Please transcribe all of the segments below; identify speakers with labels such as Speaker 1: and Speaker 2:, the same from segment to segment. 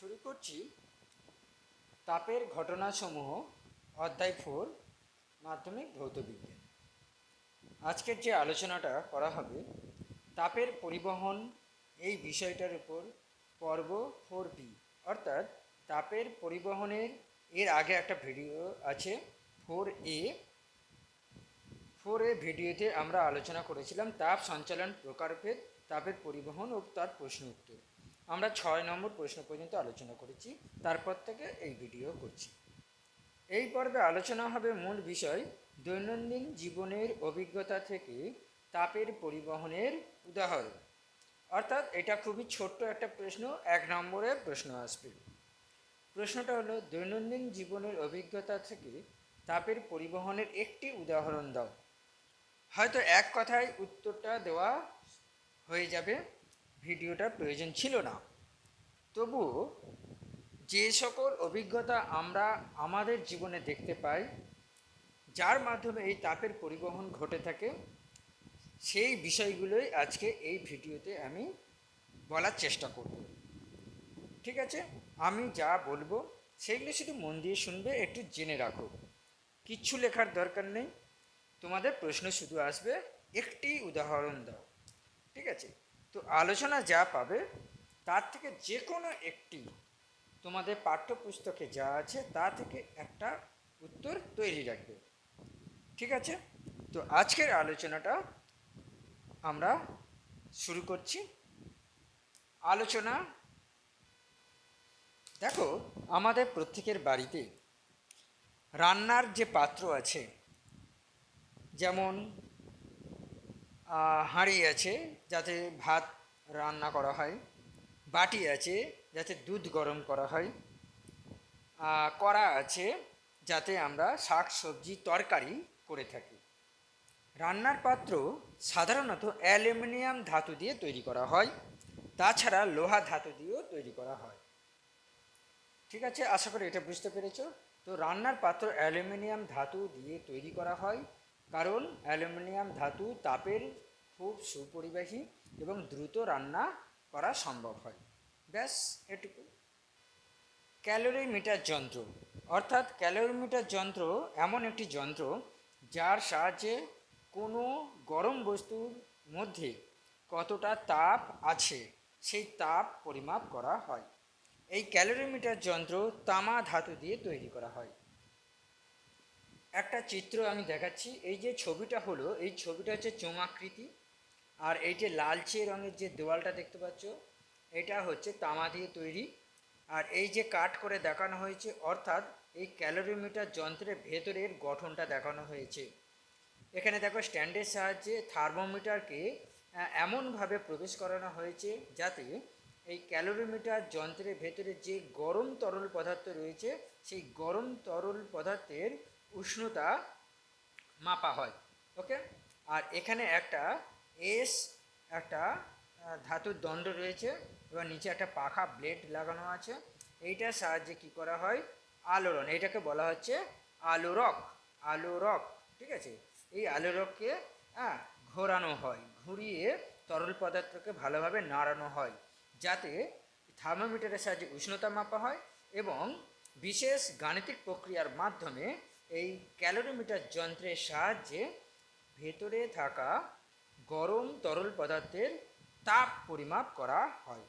Speaker 1: শুরু করছি তাপের ঘটনাসমূহ, অধ্যায় ফোর, মাধ্যমিক ভৌতবিজ্ঞান আজকের যে আলোচনাটা করা হবে, তাপের পরিবহন এই বিষয়টার উপর পর্ব ফোর বি। অর্থাৎ তাপের পরিবহনের, এর আগে একটা ভিডিও আছে ফোর এ। ফোর এ ভিডিওতে আমরা আলোচনা করেছিলাম তাপ সঞ্চালন প্রকারভেদ, তাপের পরিবহন ও তার প্রশ্ন উত্তর। আমরা ছয় নম্বর প্রশ্ন পর্যন্ত আলোচনা করেছি, তারপর থেকে এই ভিডিও করছি। এই পর্বে আলোচনা হবে মূল বিষয়, দৈনন্দিন জীবনের অভিজ্ঞতা থেকে তাপের পরিবহনের উদাহরণ। অর্থাৎ এটা খুবই ছোট্ট একটা প্রশ্ন, এক নম্বরে প্রশ্ন আসবে। প্রশ্নটা হলো, দৈনন্দিন জীবনের অভিজ্ঞতা থেকে তাপের পরিবহনের একটি উদাহরণ দাও। হয়তো এক কথায় উত্তরটা দেওয়া হয়ে যাবে। ভিডিওটার প্রয়োজন ছিল না। তবুও যে সকল অভিজ্ঞতা আমরা আমাদের জীবনে দেখতে পাই, যার মাধ্যমে এই তাপের পরিবহন ঘটে থাকে, সেই বিষয়গুলোই আজকে এই ভিডিওতে আমি বলার চেষ্টা করব। ঠিক আছে? আমি যা বলব, সেগুলো শুধু মন দিয়ে শুনবে, একটু জেনে রাখো। কিচ্ছু লেখার দরকার নেই। তোমাদের প্রশ্ন শুধু আসবে, একটি উদাহরণ দাও। ঠিক আছে? তো আলোচনা যা পাবে, তার থেকে যে কোনো একটি তোমাদের পাঠ্যপুস্তকে যা আছে, তা থেকে একটা উত্তর তৈরি রাখবে। ঠিক আছে? তো আজকের আলোচনাটা আমরা শুরু করছি। আলোচনা, দেখো, আমাদের প্রত্যেকের বাড়িতে রান্নার যে পাত্র আছে, যেমন হাঁড়ি আছে যাতে ভাত রান্না করা হয়, বাটি আছে যাতে দুধ গরম করা হয় কড়া আছে যাতে আমরা শাক সবজি তরকারি করে থাকি। রান্নার পাত্র সাধারণত অ্যালুমিনিয়াম ধাতু দিয়ে তৈরি করা হয়, তাছাড়া লোহা ধাতু দিয়েও তৈরি করা হয়। ঠিক আছে? আশা করি এটা বুঝতে পেরেছ? তো রান্নার পাত্র অ্যালুমিনিয়াম ধাতু দিয়ে তৈরি করা হয় কারণ অ্যালুমিনিয়াম ধাতু তাপের খুব সুপরিবাহী এবং দ্রুত রান্না করা সম্ভব হয়। ব্যাস, এটুকু। ক্যালোরিমিটার যন্ত্র। অর্থাৎ ক্যালোরিমিটার যন্ত্র এমন একটি যন্ত্র যার সাহায্যে কোনো গরম বস্তুর মধ্যে কতটা তাপ আছে সেই তাপ পরিমাপ করা হয়। এই ক্যালোরিমিটার যন্ত্র তামা ধাতু দিয়ে তৈরি করা হয়। একটা চিত্র আমি দেখাচ্ছি। এই যে ছবিটা হলো, এই ছবিটা হচ্ছে চোঙাকৃতি আর এই যে লালচে রঙের যে দেওয়ালটা দেখতে পাচ্ছ, এটা হচ্ছে তামা দিয়ে তৈরি। আর এই যে কাট করে দেখানো হয়েছে, অর্থাৎ এই ক্যালোরিমিটার যন্ত্রের ভেতরের গঠনটা দেখানো হয়েছে। এখানে দেখো স্ট্যান্ডের সাহায্যে থার্মোমিটারকে এমনভাবে প্রবেশ করানো হয়েছে যাতে এই ক্যালোরিমিটার যন্ত্রের ভেতরে যে গরম তরল পদার্থ রয়েছে, সেই গরম তরল পদার্থের উষ্ণতা মাপা হয় ওকে আর এখানে একটা এস একটা ধাতুর দণ্ড রয়েছে এবং নিচে একটা পাখা ব্লেড লাগানো আছে, এইটার সাহায্যে কি করা হয়? আলোড়ন এটাকে বলা হচ্ছে আলোরক আলোরক ঠিক আছে? এই আলোরককে হ্যাঁ ঘোরানো হয়, ঘুরিয়ে তরল পদার্থকে ভালোভাবে নাড়ানো হয়, যাতে থার্মোমিটারের সাহায্যে উষ্ণতা মাপা হয় এবং বিশেষ গাণিতিক প্রক্রিয়ার মাধ্যমে এই ক্যালোরিমিটার যন্ত্রের সাহায্যে ভেতরে থাকা গরম তরল পদার্থের তাপ পরিমাপ করা হয়।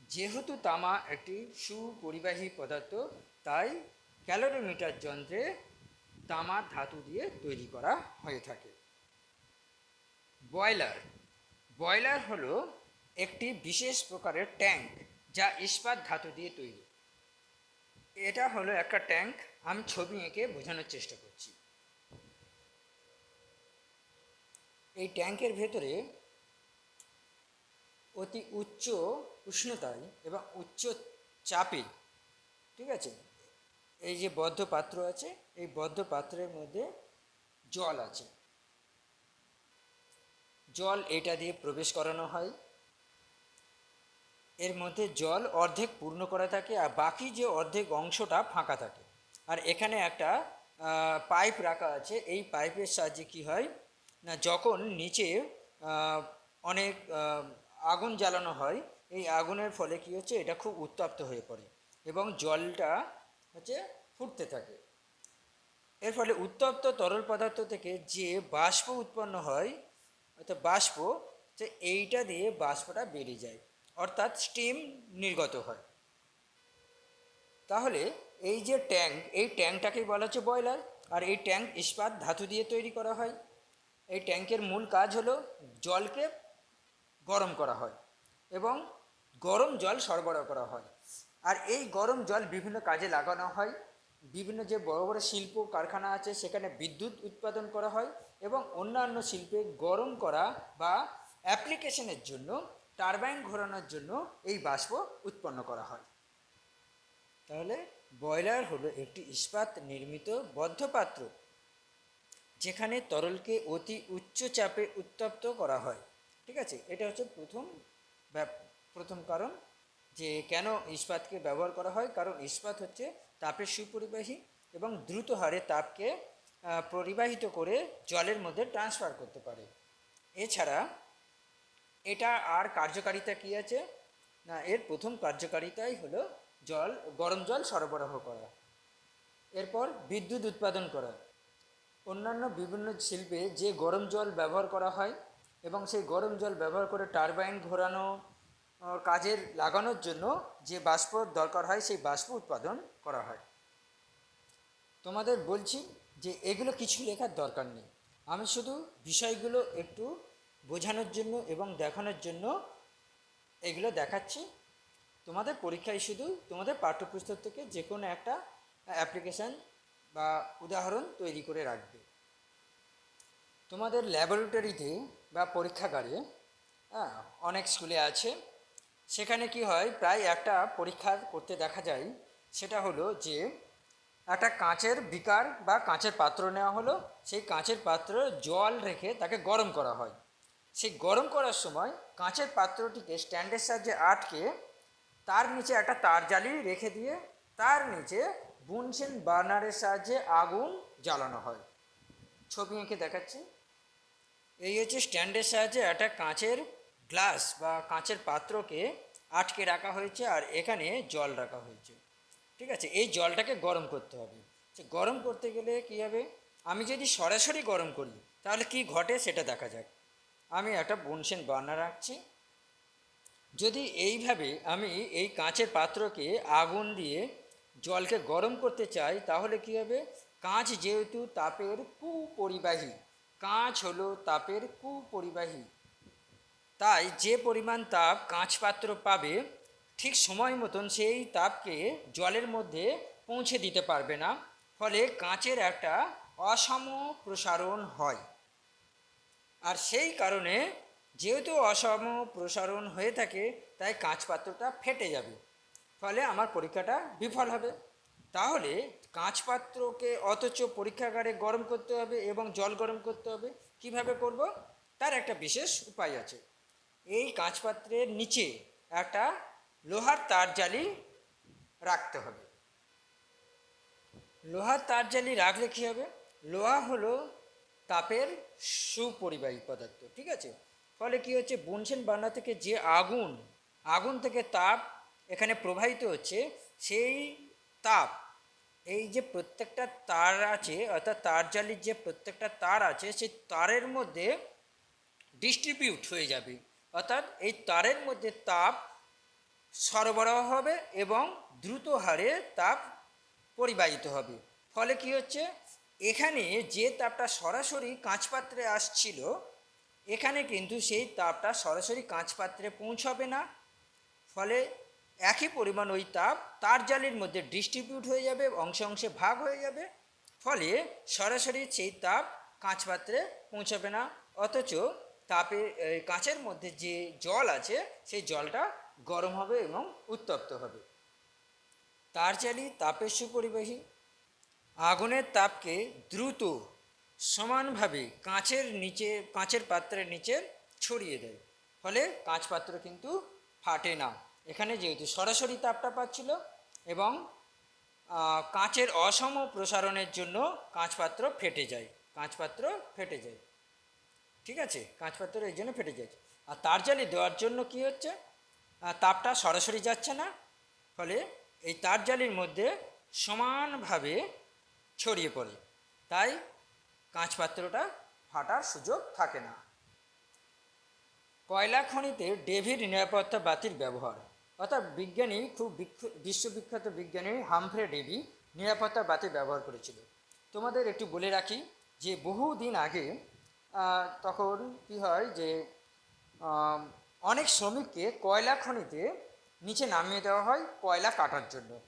Speaker 1: যেহেতু তামা একটি সুপরিবাহী পদার্থ, তাই ক্যালোরিমিটার যন্ত্রে তামা ধাতু দিয়ে তৈরি করা হয়ে থাকে। বয়লার। বয়লার হলো একটি বিশেষ প্রকারের ট্যাঙ্ক যা ইস্পাত ধাতু দিয়ে তৈরি। এটা হলো একটা ট্যাঙ্ক আমি ছবি এঁকে বোঝানোর চেষ্টা করছি। এই ট্যাঙ্কের ভেতরে অতি উচ্চ উষ্ণতায় এবং উচ্চ চাপে, ঠিক আছে? এই যে বদ্ধ পাত্র আছে, এই বদ্ধ পাত্রের মধ্যে জল আছে। জল এটা দিয়ে প্রবেশ করানো হয়। এর মধ্যে জল অর্ধেক পূর্ণ করা থাকে আর বাকি যে অর্ধেক অংশটা ফাঁকা থাকে। আর এখানে একটা পাইপ রাখা আছে। এই পাইপের সাহায্যে কি হয়? না, যখন নিচে অনেক আগুন জ্বালানো হয়, এই আগুনের ফলে কী হচ্ছে? এটা খুব উত্তপ্ত হয়ে পড়ে এবং জলটা হচ্ছে ফুটতে থাকে। এর ফলে উত্তপ্ত তরল পদার্থ থেকে যে বাষ্প উৎপন্ন হয়, অর্থাৎ বাষ্প যে এইটা দিয়ে বাষ্পটা বেরিয়ে যায়। অর্থাৎ স্টিম নির্গত হয়। তাহলে এই যে ট্যাঙ্ক, এই ট্যাঙ্কটাকেই বলা হচ্ছে বয়লার আর এই ট্যাঙ্ক ইস্পাত ধাতু দিয়ে তৈরি করা হয়। এই ট্যাঙ্কের মূল কাজ হলো জলকে গরম করা হয় এবং গরম জল সরবরাহ করা হয়। আর এই গরম জল বিভিন্ন কাজে লাগানো হয়। বিভিন্ন যে বড় বড় শিল্প কারখানা আছে, সেখানে বিদ্যুৎ উৎপাদন করা হয় এবং অন্যান্য শিল্পে গরম করা বা অ্যাপ্লিকেশনের জন্য, টারবাইন ঘোরানোর জন্য এই বাষ্প উৎপন্ন করা হয়। তাহলে বয়লার হলো একটি ইস্পাত নির্মিত বদ্ধ পাত্র যেখানে তরলকে অতি উচ্চ চাপে উত্তপ্ত করা হয়। ঠিক আছে? এটা হচ্ছে প্রথম প্রথম কারণ যে কেন ইস্পাতকে ব্যবহার করা হয়। কারণ ইস্পাত হচ্ছে তাপের সুপরিবাহী এবং দ্রুত হারে তাপকে পরিবাহিত করে জলের মধ্যে ট্রান্সফার করতে পারে। এছাড়া এটা আর কার্যকারিতা কী আছে? না, এর প্রথম কার্যকারিতাই হলো জল, গরম জল সরবরাহ করা। এরপর বিদ্যুৎ উৎপাদন করা। অন্যান্য বিভিন্ন শিল্পে যে গরম জল ব্যবহার করা হয় এবং সেই গরম জল ব্যবহার করে টারবাইন ঘোরানো কাজের লাগানোর জন্য যে বাষ্প দরকার হয়, সেই বাষ্প উৎপাদন করা হয়। তোমাদের বলছি যে এগুলো কিছু লেখার দরকার নেই। আমি শুধু বিষয়গুলো একটু বোঝানোর জন্য এবং দেখানোর জন্য এগুলো দেখাচ্ছি। তোমাদের পরীক্ষায় শুধু তোমাদের পাঠ্যপুস্তক থেকে যে কোনো একটা অ্যাপ্লিকেশান বা উদাহরণ তৈরি করে রাখবে। তোমাদের ল্যাবরেটরিতে বা পরীক্ষাগারে হ্যাঁ অনেক স্কুলে আছে। সেখানে কি হয়, প্রায় একটা পরীক্ষা করতে দেখা যায়, সেটা হলো যে একটা কাঁচের বিকার বা কাঁচের পাত্র নেওয়া হলো। সেই কাঁচের পাত্র জল রেখে তাকে গরম করা হয়। সেই গরম করার সময় কাঁচের পাত্রটিকে স্ট্যান্ডের সাহায্যে আটকে তার নিচে একটা তার জালি রেখে দিয়ে তার নিচে বুনসেন বার্নারের সাহায্যে আগুন জ্বালানো হয়। ছবি এঁকে দেখাচ্ছি। এই হচ্ছে স্ট্যান্ডের সাহায্যে একটা কাঁচের গ্লাস বা কাঁচের পাত্রকে আটকে রাখা হয়েছে আর এখানে জল রাখা হয়েছে। ঠিক আছে, এই জলটাকে গরম করতে হবে। সে গরম করতে গেলে কী হবে? আমি যদি সরাসরি গরম করি, তাহলে কি ঘটে সেটা দেখা যাক। আমি একটা বনসেন বার্নার রাখছি যদি এইভাবে আমি এই কাঁচের পাত্রকে আগুন দিয়ে জলকে গরম করতে চাই, তাহলে কী হবে? কাঁচ যেহেতু তাপের কুপরিবাহী, কাঁচ হলো তাপের কুপরিবাহী। তাই যে পরিমাণ তাপ কাঁচ পাত্র পাবে, ঠিক সময় মতন সেই তাপকে জলের মধ্যে পৌঁছে দিতে পারবে না, ফলে কাঁচের একটা অসম প্রসারণ হয়। আর সেই কারণে যেহেতু অসম প্রসারণ হয়ে থাকে, তাই কাঁচ পাত্রটা ফেটে যাবে। ফলে আমার পরীক্ষাটা বিফল হবে। তাহলে কাঁচ পাত্রকে অথচ পরীক্ষাগারে গরম করতে হবে এবং জল গরম করতে হবে, কীভাবে করব? তার একটা বিশেষ উপায় আছে। এই কাঁচ পাত্রের নিচে একটা লোহার তার জালি রাখতে হবে। লোহার তার জালি রাখলে কী হবে? লোহা হলো তাপের সুপরিবাহী পদার্থ, ঠিক আছে? ফলে কি হচ্ছে? বুনসেন বার্না থেকে যে আগুন আগুন থেকে তাপ এখানে প্রবাহিত হচ্ছে, সেই তাপ, এই যে প্রত্যেকটা তার আছে, অর্থাৎ তার জালির যে প্রত্যেকটা তার আছে, সেই তারের মধ্যে ডিস্ট্রিবিউট হয়ে যাবে। অর্থাৎ এই তারের মধ্যে তাপ সরবরাহ হবে এবং দ্রুত হারে তাপ পরিবাহিত হবে। ফলে কি হচ্ছে? এখানে যে তাপটা সরাসরি কাঁচপাত্রে আসছিল এখানে কিন্তু সেই তাপটা সরাসরি কাঁচ পাত্রে পৌঁছাবে না। ফলে একই পরিমাণ ওই তাপ তার জালির মধ্যে ডিস্ট্রিবিউট হয়ে যাবে, অংশে অংশে ভাগ হয়ে যাবে। ফলে সরাসরি সেই তাপ কাঁচ পাত্রে পৌঁছাবে না। অথচ তাপে কাঁচের মধ্যে যে জল আছে, সেই জলটা গরম হবে এবং উত্তপ্ত হবে। তার জালি তাপের সুপরিবাহী। আগুনের তাপকে দ্রুত সমানভাবে কাঁচের নিচে, কাঁচের পাত্রের নিচে ছড়িয়ে দেয়। ফলে কাঁচ পাত্র কিন্তু ফাটে না। এখানে যেহেতু সরাসরি তাপটা পাচ্ছিল এবং কাঁচের অসম প্রসারণের জন্য কাঁচ পাত্র ফেটে যায়। কাঁচ পাত্র ফেটে যায়। ঠিক আছে? কাঁচ পাত্র এই জন্য ফেটে যায়। আর তার জালি দেওয়ার জন্য কি হচ্ছে? তাপটা সরাসরি যাচ্ছে না। ফলে এই তার জালির মধ্যে সমানভাবে ছড়িয়ে পড়ে। তাই কাঁচ পাত্রটা ফাটার সুযোগ থাকে না। কয়লা খনিতে ডেভিড নিরাপত্তা বাতির ব্যবহার। অর্থাৎ বিজ্ঞানী, খুব বিখ্য- বিশ্ববিখ্যাত বিজ্ঞানী হামফ্রে ডেভি নিরাপত্তা বাতি ব্যবহার করেছিল। তোমাদের একটু বলে রাখি যে বহুদিন আগে তখন কি হয় যে অনেক শ্রমিককে কয়লা খনিতে নিচে নামিয়ে দেওয়া হয় কয়লা কাটার জন্য।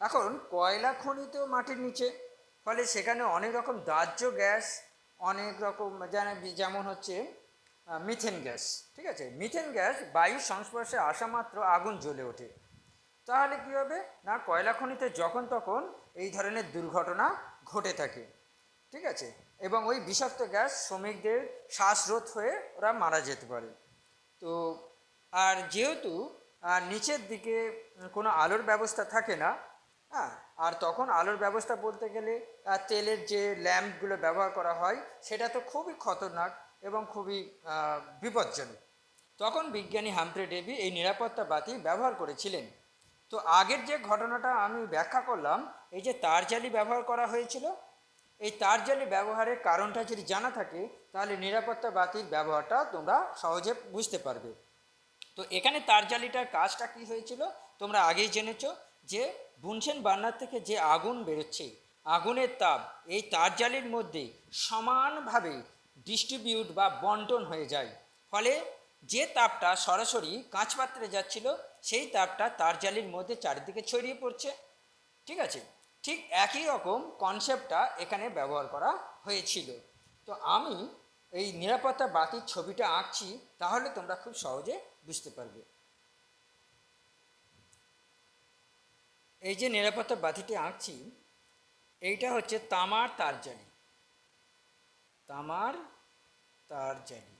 Speaker 1: এখন কয়লা খনি তো মাটির নিচে ফলে সেখানে অনেক রকম দাহ্য গ্যাস, অনেক রকম যেমন হচ্ছে মিথেন গ্যাস, ঠিক আছে? মিথেন গ্যাস বায়ুর সংস্পর্শে আসা মাত্র আগুন জ্বলে ওঠে। তাহলে কী হবে? না, কয়লা খনিতে যখন তখন এই ধরনের দুর্ঘটনা ঘটে থাকে, ঠিক আছে? এবং ওই বিষাক্ত গ্যাস শ্রমিকদের শ্বাসরোধ হয়ে ওরা মারা যেতে পারে। তো, আর যেহেতু নিচের দিকে কোনো আলোর ব্যবস্থা থাকে না হ্যাঁ আর তখন আলোর ব্যবস্থা বলতে গেলে তেলের যে ল্যাম্পগুলো ব্যবহার করা হয়, সেটা তো খুবই খতরনাক এবং খুবই বিপজ্জনক। তখন বিজ্ঞানী হামফ্রে ডেভি এই নিরাপত্তা বাতি ব্যবহার করেছিলেন। তো আগের যে ঘটনাটা আমি ব্যাখ্যা করলাম, এই যে তার জালি ব্যবহার করা হয়েছিল, এই তার জালি ব্যবহারের কারণটা যদি জানা থাকে, তাহলে নিরাপত্তা বাতির ব্যবহারটা তোমরা সহজে বুঝতে পারবে। তো এখানে তার জালিটার কাজটা কি হয়েছিল, তোমরা আগেই জেনেছো যে বুনসেন বার্নার থেকে যে আগুন বেরোচ্ছে, আগুনের তাপ এই তার জালির মধ্যে সমানভাবে ডিস্ট্রিবিউট বা বন্টন হয়ে যায়। ফলে যে তাপটা সরাসরি কাঁচপাত্রে যাচ্ছিল, সেই তাপটা তার জালির মধ্যে চারিদিকে ছড়িয়ে পড়ছে। ঠিক আছে? ঠিক একই রকম কনসেপ্টটা এখানে ব্যবহার করা হয়েছিল। তো আমি এই নিরাপত্তা বাতির ছবিটা আঁকছি, তাহলে তোমরা খুব সহজে বুঝতে পারবে। এই যে নিরাপত্তা বাতিটি আঁকছি, এইটা হচ্ছে তামার তারজালি তামার তারজালি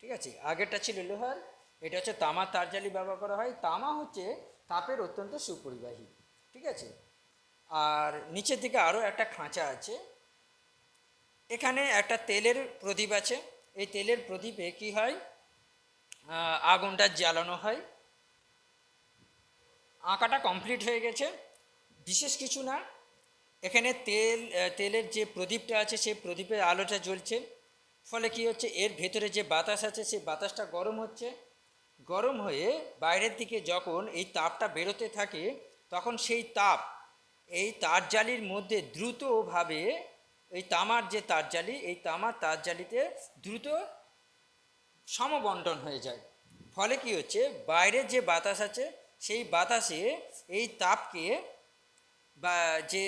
Speaker 1: ঠিক আছে, আগেরটা ছিল লোহার, এটা হচ্ছে তামা তারজালি ব্যবহার করা হয়। তামা হচ্ছে তাপের অত্যন্ত সুপরিবাহী, ঠিক আছে? আর নিচের দিকে আরও একটা খাঁচা আছে। এখানে একটা তেলের প্রদীপ আছে। এই তেলের প্রদীপে কি হয়? আগুনটা জ্বালানো হয়। আঁকাটা কমপ্লিট হয়ে গেছে। বিশেষ কিছু না। এখানে তেল তেলের যে প্রদীপটা আছে, সেই প্রদীপের আলোটা জ্বলছে। ফলে কি হচ্ছে? এর ভেতরে যে বাতাস আছে, সেই বাতাসটা গরম হচ্ছে। গরম হয়ে বাইরের দিকে যখন এই তাপটা বেরোতে থাকে, তখন সেই তাপ, এই তারজালির মধ্যে দ্রুতভাবে, এই তামার যে তারজালি এই তামার তারজালিতে দ্রুত সমবন্টন হয়ে যায়। ফলে কি হচ্ছে? বাইরের যে বাতাস আছে সেই বাতাসে এই তাপকে বা যে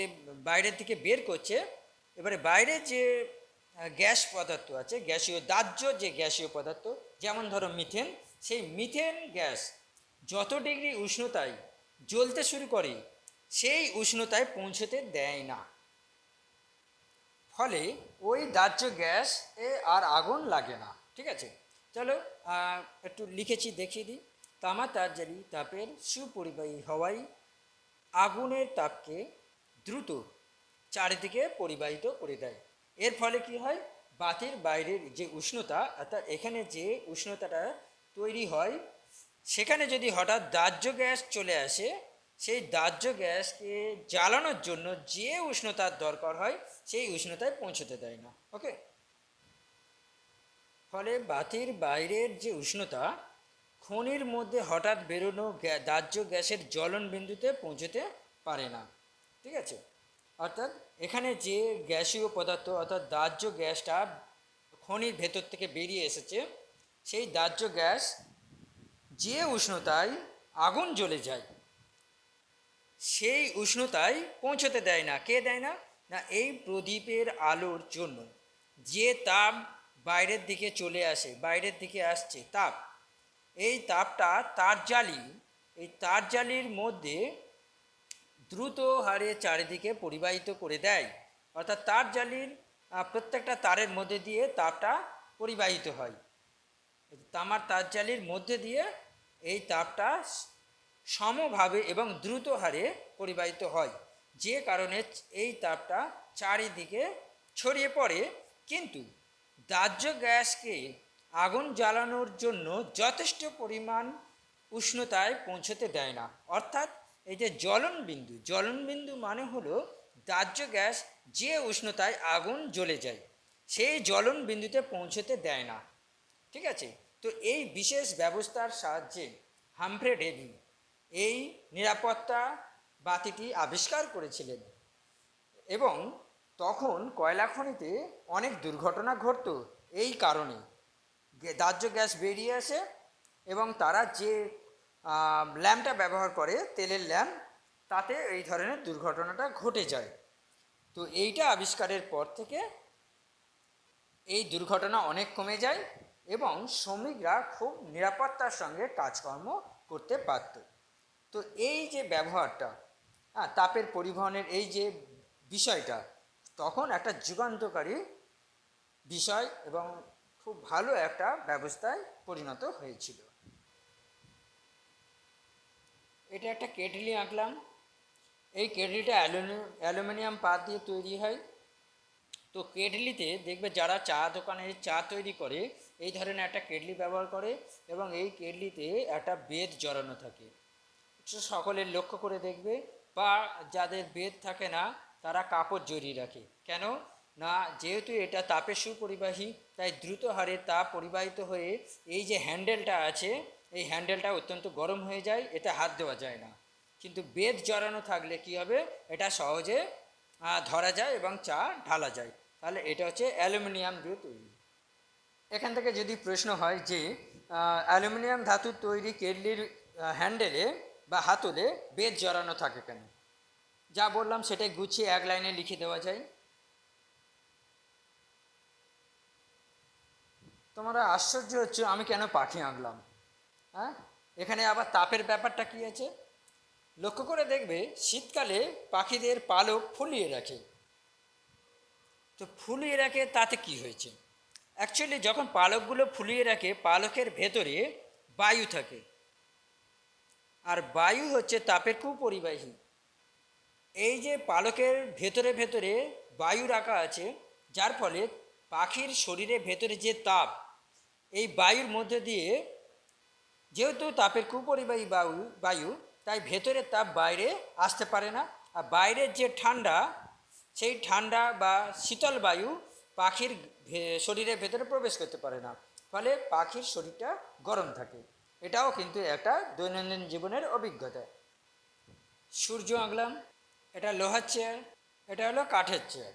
Speaker 1: বাইরের দিকে বের করছে, এবারে বাইরে যে গ্যাস পদার্থ আছে, গ্যাসীয় দাহ্য যে গ্যাসীয় পদার্থ, যেমন ধরো মিথেন, সেই মিথেন গ্যাস যত ডিগ্রি উষ্ণতায় জ্বলতে শুরু করে, সেই উষ্ণতায় পৌঁছতে দেয় না। ফলে ওই দাহ্য গ্যাস এ আর আগুন লাগে না, ঠিক আছে? চলো একটু লিখেছি, দেখিয়ে দিই। তামা তার তাপের সুপরিবাহী হওয়ায় আগুনের তাপকে দ্রুত চারিদিকে পরিবাহিত করে দেয়। এর ফলে কি হয়? বাতির বাইরের যে উষ্ণতা, অর্থাৎ এখানে যে উষ্ণতাটা তৈরি হয়, সেখানে যদি হঠাৎ দাহ্য গ্যাস চলে আসে, সেই দাহ্য গ্যাসকে জ্বালানোর জন্য যে উষ্ণতার দরকার হয়, সেই উষ্ণতায় পৌঁছতে দেয় না। ওকে ফলে বাতির বাইরের যে উষ্ণতা খনির মধ্যে হঠাৎ বেরোনো দাহ্য গ্যাসের জ্বলন বিন্দুতে পৌঁছতে পারে না। ঠিক আছে? অর্থাৎ এখানে যে গ্যাসীয় পদার্থ অর্থাৎ দাহ্য গ্যাসটা খনির ভেতর থেকে বেরিয়ে এসেছে, সেই দাহ্য গ্যাস যে উষ্ণতায় আগুন জ্বলে যায়, সেই উষ্ণতায় পৌঁছতে দেয় না। কে দেয় না? না, এই প্রদীপের আলোর জন্য। যে তাপ বাইরের দিকে চলে আসে, বাইরের দিকে আসছে, তাপ। এই তাপটা তার জালি, এই তার জালির মধ্যে দ্রুত হারে চারিদিকে পরিবাহিত করে দেয়। অর্থাৎ তার জালির প্রত্যেকটা তারের মধ্যে দিয়ে তাপটা পরিবাহিত হয়। তামার তার জালির মধ্যে দিয়ে এই তাপটা সমভাবে এবং দ্রুত হারে পরিবাহিত হয়। যে কারণে এই তাপটা চারিদিকে ছড়িয়ে পড়ে। কিন্তু দাহ্য গ্যাসকে আগুন জ্বালানোর জন্য যথেষ্ট পরিমাণ উষ্ণতায় পৌঁছতে দেয় না। অর্থাৎ এই যে জ্বলন বিন্দু জ্বলন বিন্দু মানে হলো দাহ্য গ্যাস যে উষ্ণতায় আগুন জ্বলে যায়, সেই জ্বলন বিন্দুতে পৌঁছতে দেয় না। ঠিক আছে? তো এই বিশেষ ব্যবস্থার সাহায্যে হামফ্রে ডেভি এই নিরাপত্তা বাতিটি আবিষ্কার করেছিলেন এবং তখন কয়লা খনিতে অনেক দুর্ঘটনা ঘটতো এই কারণে। দাহ্য গ্যাস বেরিয়ে আসে এবং তারা যে ল্যাম্পটা ব্যবহার করে, তেলের ল্যাম্প, তাতে এই ধরনের দুর্ঘটনাটা ঘটে যায়। তো এইটা আবিষ্কারের পর থেকে এই দুর্ঘটনা অনেক কমে যায় এবং শ্রমিকরা খুব নিরাপত্তার সঙ্গে কাজকর্ম করতে পারত তো এই যে ব্যবহারটা হ্যাঁ তাপের পরিবহনের এই যে বিষয়টা, তখন একটা যুগান্তকারী বিষয় এবং খুব ভালো একটা ব্যবস্থায় পরিণত হয়েছিল। এটা একটা কেটলি আঁকলাম। এই কেটলিটা অ্যালুমিনিয়াম পাত দিয়ে তৈরি হয়। তো কেটলিতে দেখবে যারা চা দোকানে চা তৈরি করে, এই ধরনের একটা কেটলি ব্যবহার করে এবং এই কেটলিতে একটা বেদ জড়ানো থাকে। সকলের লক্ষ্য করে দেখবে, বা যাদের বেদ থাকে না, তারা কাপড় জড়িয়ে রাখে। কেন? না, যেহেতু এটা তাপের সুপরিবাহী, তাই দ্রুত হারে তাপ পরিবাহিত হয়ে এই যে হ্যান্ডেলটা আছে, এই হ্যান্ডেলটা অত্যন্ত গরম হয়ে যায় এতে হাত দেওয়া যায় না। কিন্তু বেদ জড়ানো থাকলে কি হবে? এটা সহজে ধরা যায় এবং চা ঢালা যায়। তাহলে এটা হচ্ছে অ্যালুমিনিয়াম দিয়ে তৈরি। এখান থেকে যদি প্রশ্ন হয় যে অ্যালুমিনিয়াম ধাতুর তৈরি কেটলির হ্যান্ডেলে বা হাতলে বেদ জড়ানো থাকে কেন? যা বললাম সেটাই গুছিয়ে এক লাইনে লিখে দেওয়া যায়। তোমরা আশ্চর্য হচ্ছে, আমি কেন পাখি আঁকলাম হ্যাঁ? এখানে আবার তাপের ব্যাপারটা কি আছে? লক্ষ্য করে দেখবে, শীতকালে পাখিদের পালক ফুলিয়ে রাখে। তো ফুলিয়ে রাখে, তাতে কি হয়েছে? অ্যাকচুয়ালি যখন পালকগুলো ফুলিয়ে রাখে, পালকের ভেতরে বায়ু থাকে। আর বায়ু হচ্ছে তাপের কুপরিবাহী। এই যে পালকের ভেতরে ভেতরে বায়ু রাখা আছে, যার ফলে পাখির শরীরে ভেতরে যে তাপ এই বায়ুর মধ্যে দিয়ে, যেহেতু তাপের কুপরিবাহী বায়ু বায়ু, তাই ভেতরের তাপ বাইরে আসতে পারে না। আর বাইরের যে ঠান্ডা, সেই ঠান্ডা বা শীতল বায়ু পাখির শরীরের ভেতরে প্রবেশ করতে পারে না। ফলে পাখির শরীরটা গরম থাকে। এটাও কিন্তু একটা দৈনন্দিন জীবনের অভিজ্ঞতা। সূর্য আঁকলাম, এটা লোহার চেয়ার এটা হলো কাঠের চেয়ার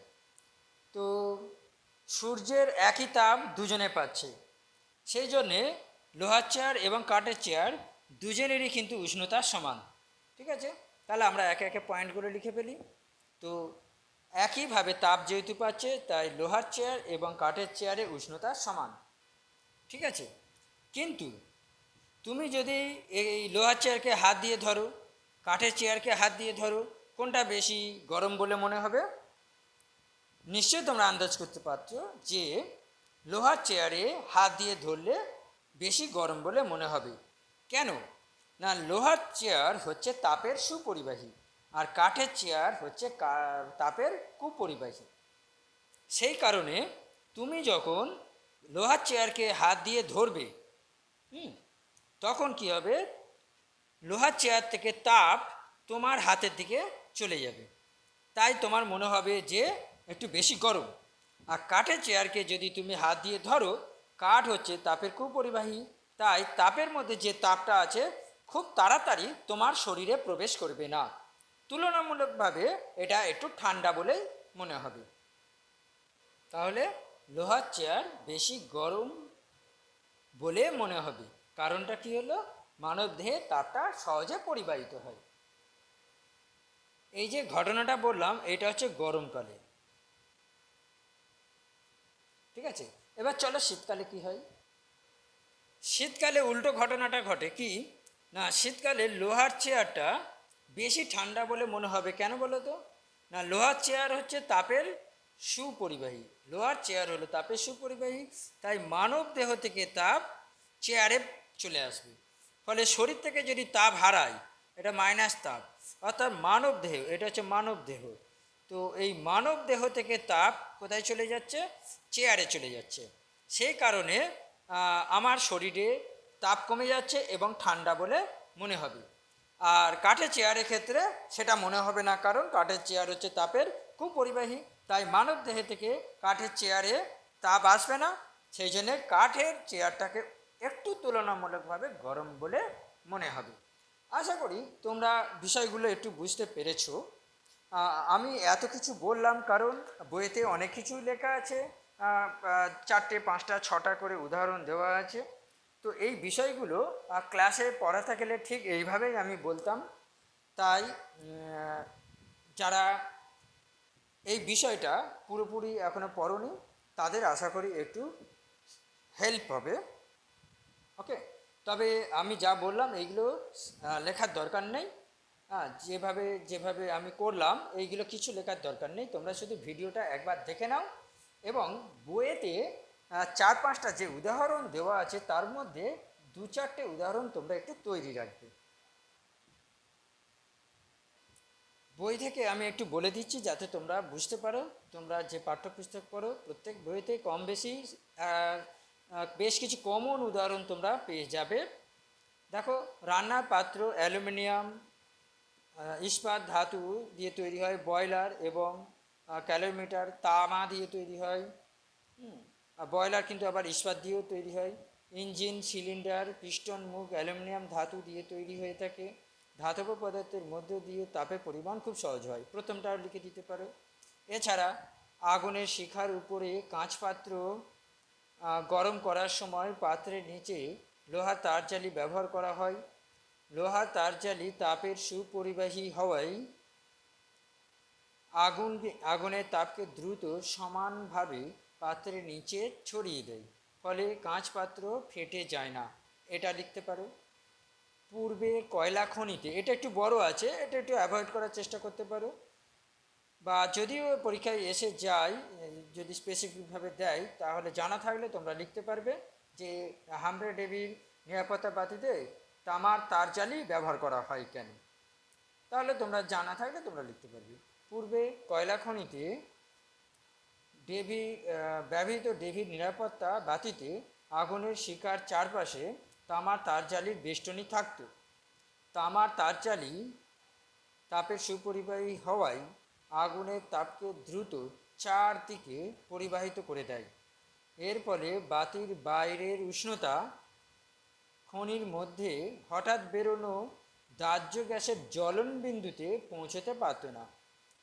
Speaker 1: তো সূর্যের একই তাপ দুজনে পাচ্ছে। সেই জন্যে লোহার চেয়ার এবং কাঠের চেয়ার দুজনেরই কিন্তু উষ্ণতা সমান। ঠিক আছে? তাহলে আমরা একে একে পয়েন্টগুলো লিখে ফেলি। তো একইভাবে তাপ যেহেতু পাচ্ছে, তাই লোহার চেয়ার এবং কাঠের চেয়ারে উষ্ণতা সমান। ঠিক আছে? কিন্তু তুমি যদি এই লোহার চেয়ারকে হাত দিয়ে ধরো, কাঠের চেয়ারকে হাত দিয়ে ধরো, কোনটা বেশি গরম বলে মনে হবে? নিশ্চয়ই তোমরা আন্দাজ করতে পারছ যে লোহার চেয়ারে হাত দিয়ে ধরলে বেশি গরম বলে মনে হবে। কেন? না, লোহার চেয়ার হচ্ছে তাপের সুপরিবাহী আর কাঠের চেয়ার হচ্ছে তাপের কুপরিবাহী। সেই কারণে তুমি যখন লোহার চেয়ারকে হাত দিয়ে ধরবে, হুম, তখন কি হবে? লোহার চেয়ার থেকে তাপ তোমার হাতের দিকে চলে যাবে। তাই তোমার মনে হবে যে একটু বেশি গরম। আর কাঠের চেয়ারকে যদি তুমি হাত দিয়ে ধরো, কাঠ হচ্ছে তাপের কুপরিবাহী। তাই তাপের মধ্যে যে তাপটা আছে, খুব তাড়াতাড়ি তোমার শরীরে প্রবেশ করবে না। তুলনামূলকভাবে এটা একটু ঠান্ডা বলে মনে হবে। তাহলে লোহার চেয়ার বেশি গরম বলে মনে হবে। কারণটা কি হলো? মানব দেহে তাপটা সহজে পরিবাহিত হয়। এই যে ঘটনাটা বললাম, এটা হচ্ছে গরমকালে। ঠিক আছে? এবার চলো শীতকালে কি হয়? শীতকালে উল্টো ঘটনাটা ঘটে কি? না, শীতকালে লোহার চেয়ারটা বেশি ঠান্ডা বলে মনে হবে। কেন বলো তো? না, লোহার চেয়ার হচ্ছে তাপের সুপরিবাহী। লোহার চেয়ার হলো তাপের সুপরিবাহী, তাই মানব দেহ থেকে তাপ চেয়ারে চলে আসবে। ফলে শরীর থেকে যদি তাপ হারায়, এটা মাইনাস তাপ। অর্থাৎ মানব দেহ, এটা হচ্ছে মানব দেহ। তো এই মানব দেহ থেকে তাপ কোথায় চলে যাচ্ছে? চেয়ারে চলে যাচ্ছে। সেই কারণে আমার শরীরে তাপ কমে যাচ্ছে এবং ঠান্ডা বলে মনে হবে। আর কাঠের চেয়ারের ক্ষেত্রে সেটা মনে হবে না, কারণ কাঠের চেয়ার হচ্ছে তাপের খুব পরিবাহী তাই মানব দেহে থেকে কাঠের চেয়ারে তাপ আসবে না। সেই জন্যে কাঠের চেয়ারটাকে একটু তুলনামূলকভাবে গরম বলে মনে হবে। আশা করি তোমরা বিষয়গুলো একটু বুঝতে পেরেছ। আমি এত কিছু বললাম কারণ বইতে অনেক কিছুই লেখা আছে চারটে, পাঁচটা, ছটা করে উদাহরণ দেওয়া আছে। তো এই বিষয়গুলো ক্লাসে পড়াতে গেলে ঠিক এইভাবেই আমি বলতাম। তাই যারা এই বিষয়টা পুরোপুরি এখনও পড়নি, তাদের আশা করি একটু হেল্প হবে। ওকে? তবে আমি যা বললাম, এইগুলো লেখার দরকার নেই। হ্যাঁ যেভাবে যেভাবে আমি করলাম, এইগুলো কিছু লেখার দরকার নেই। তোমরা শুধু ভিডিওটা একবার দেখে নাও এবং বইয়েতে চার পাঁচটা যে উদাহরণ দেওয়া আছে, তার মধ্যে দু চারটে উদাহরণ তোমরা একটু তৈরি রাখবে। বই থেকে আমি একটু বলে দিচ্ছি, যাতে তোমরা বুঝতে পারো। তোমরা যে পাঠ্যপুস্তক পড়ো, প্রত্যেক বইতে কম বেশি বেশ কিছু কমন উদাহরণ তোমরা পেয়ে যাবে। দেখো, রান্নার পাত্র, অ্যালুমিনিয়াম ইস্পাত ধাতু দিয়ে তৈরি হয় বয়লার এবং ক্যালোমিটার তামা দিয়ে তৈরি হয়। বয়লার কিন্তু আবার ইস্পাত দিয়েও তৈরি হয়। ইঞ্জিন, সিলিন্ডার, পিস্টন মুখ অ্যালুমিনিয়াম ধাতু দিয়ে তৈরি হয়ে থাকে। ধাতব পদার্থের মধ্য দিয়ে তাপের পরিমাণ খুব সহজ হয়। প্রথমটা লিখে দিতে পারো। এছাড়া আগুনের শিখার উপরে কাঁচ পাত্র গরম করার সময় পাত্রের নিচে লোহার তারজালি ব্যবহার করা হয়। লোহার তারজালি তাপের সুপরিবাহী হওয়ায় আগুন আগুনের তাপকে দ্রুত সমানভাবে পাত্রের নিচে ছড়িয়ে দেয়, ফলে কাঁচ পাত্র ফেটে যায় না। এটা লিখতে পারো? পূর্বে কয়লা খনিতে, এটা একটু বড় আছে, এটা একটু অ্যাভয়েড করার চেষ্টা করতে পারো। বা যদিও পরীক্ষায় এসে যায়, যদি স্পেসিফিকভাবে দেয়, তাহলে জানা থাকলে তোমরা লিখতে পারবে যে হামরে ডেভির নিরাপত্তা বাতিতে তামার তার জালি ব্যবহার করা হয় কেন? তাহলে তোমরা জানা থাকলে তোমরা লিখতে পারবে। পূর্বে কয়লা খনিতে ডেভি ব্যবহৃত ডেভির নিরাপত্তা বাতিতে আগুনের শিকার চারপাশে তামার তার তারজালির বেষ্টনী থাকত। তামার তার তারজালি তাপের সুপরিবাহী হওয়ায় আগুনের তাপকে দ্রুত চারদিকে পরিবাহিত করে দেয়। এর ফলে বাতির বাইরের উষ্ণতা খনির মধ্যে হঠাৎ বেরোনো দাহ্য গ্যাসের জ্বলন বিন্দুতে পৌঁছতে পারত না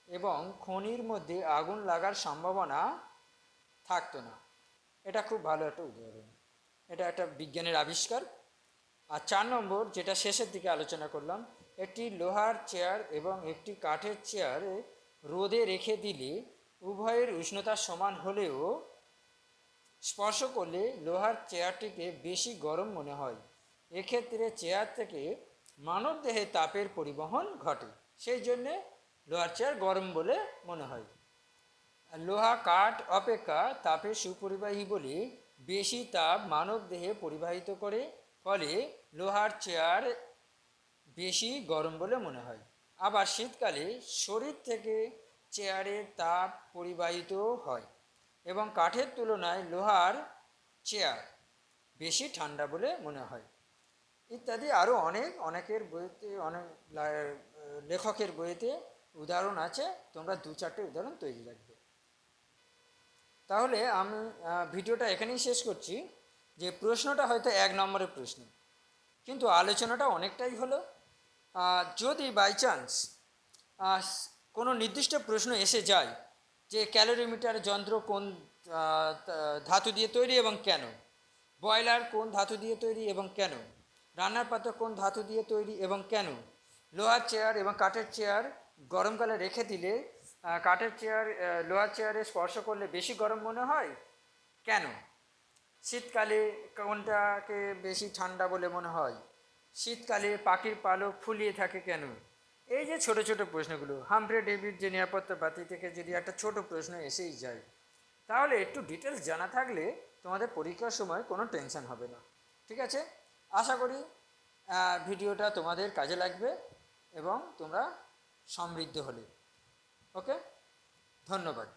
Speaker 1: এবং খনির মধ্যে আগুন লাগার সম্ভাবনা থাকতো না। এটা খুব ভালো একটা উদাহরণ। এটা একটা বিজ্ঞানের আবিষ্কার। আর চার নম্বর, যেটা শেষের দিকে আলোচনা করলাম, একটি লোহার চেয়ার এবং একটি কাঠের চেয়ারে রোদে রেখে দিলে উভয়ের উষ্ণতা সমান হলেও স্পর্শ করলে লোহার চেয়ারটিকে বেশি গরম মনে হয়। এক্ষেত্রে চেয়ার থেকে মানবদেহে তাপের পরিবহন ঘটে। সেই জন্যে লোহার চেয়ার গরম বলে মনে হয়। লোহা কাঠ অপেক্ষা তাপের সুপরিবাহী বলে বেশি তাপ মানবদেহে পরিবাহিত করে, ফলে লোহার চেয়ার বেশি গরম বলে মনে হয়। আবার শীতকালে শরীর থেকে চেয়ারের তাপ পরিবাহিত হয় এবং কাঠের তুলনায় লোহার চেয়ার বেশি ঠান্ডা বলে মনে হয়। ইত্যাদি আরও অনেক, অনেকের বইতে, অনেক লেখকের বইতে উদাহরণ আছে। তোমরা দু চারটে উদাহরণ তৈরি রাখবে। তাহলে আমি ভিডিওটা এখানেই শেষ করছি যে প্রশ্নটা হয়তো এক নম্বরের প্রশ্ন, কিন্তু আলোচনাটা অনেকটাই হলো। যদি বাই চান্স কোনো নির্দিষ্ট প্রশ্ন এসে যায় যে ক্যালোরিমিটার যন্ত্র কোন ধাতু দিয়ে তৈরি এবং কেন? বয়লার কোন ধাতু দিয়ে তৈরি এবং কেন? রান্নার পাত্র কোন ধাতু দিয়ে তৈরি এবং কেন? লোহার চেয়ার এবং কাঠের চেয়ার গরমকালে রেখে দিলে কাঠের চেয়ার লোহার চেয়ারে স্পর্শ করলে বেশি গরম মনে হয়? কেন? শীতকালে কোনটাকে বেশি ঠান্ডা বলে মনে হয়? শীতকালে পাখির পালক ফুলিয়ে থাকে কেন? এই যে ছোট ছোট প্রশ্নগুলো, হামফ্রে ডেভিড যে নিরাপত্তা বাতি থেকে যদি একটা ছোট প্রশ্ন এসেই যায়, তাহলে একটু ডিটেলস জানা থাকলে তোমাদের পরীক্ষার সময় কোনো টেনশন হবে না। ঠিক আছে? আশা করি ভিডিওটা তোমাদের কাজে লাগবে এবং তোমরা সমৃদ্ধ হলে। ওকে ধন্যবাদ।